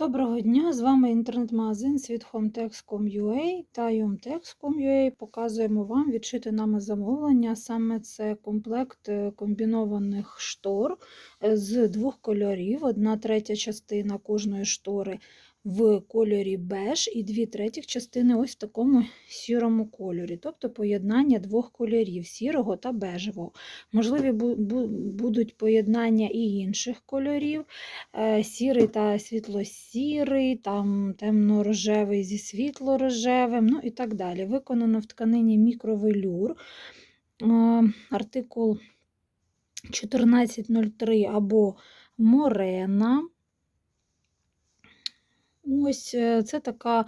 Доброго дня! З вами інтернет-магазин світхомтекс.com.ua та umtex.com.ua. Показуємо вам відшити нами замовлення. Саме це комплект е, комбінованих штор е, з двох кольорів. Одна третя частина кожної штори в кольорі беж і дві третіх частини ось в такому сірому кольорі, тобто поєднання двох кольорів сірого та бежевого. Можливі бу- бу- будуть поєднання і інших кольорів е, сірий та світло-сірий, темно-рожевий зі світло-рожевим, ну і так далі. Виконано в тканині мікровелюр. Е, Артикул 1403 або Морена. Ось е, це така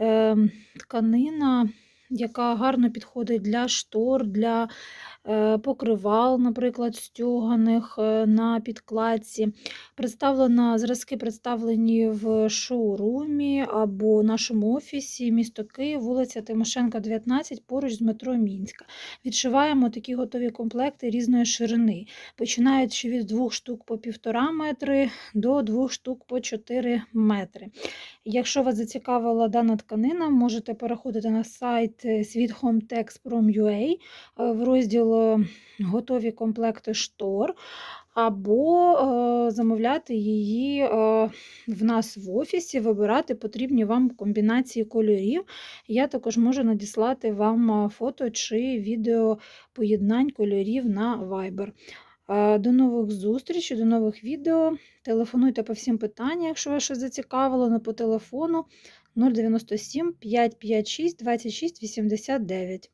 е, тканина, яка гарно підходить для штор, для покривал, наприклад, стюганих е, на підкладці. Представлена, зразки представлені в шоурумі або нашому офісі, місто Київ, вулиця Тимошенка, 19, поруч з метро Мінська. Відшиваємо такі готові комплекти різної ширини, починаючи від двох штук по півтора метри до двох штук по 4 метри. Якщо вас зацікавила дана тканина, можете переходити на сайт е, е, в розділ е, готові комплекти штор, або е, замовляти її е, в нас в офісі, вибирати потрібні вам комбінації кольорів. Я також можу надіслати вам е, фото чи відео поєднань кольорів на Viber. Е, До нових зустрічей, до нових відео. Телефонуйте по всім питанням, якщо вас щось зацікавило, по телефону 097 556 26 89.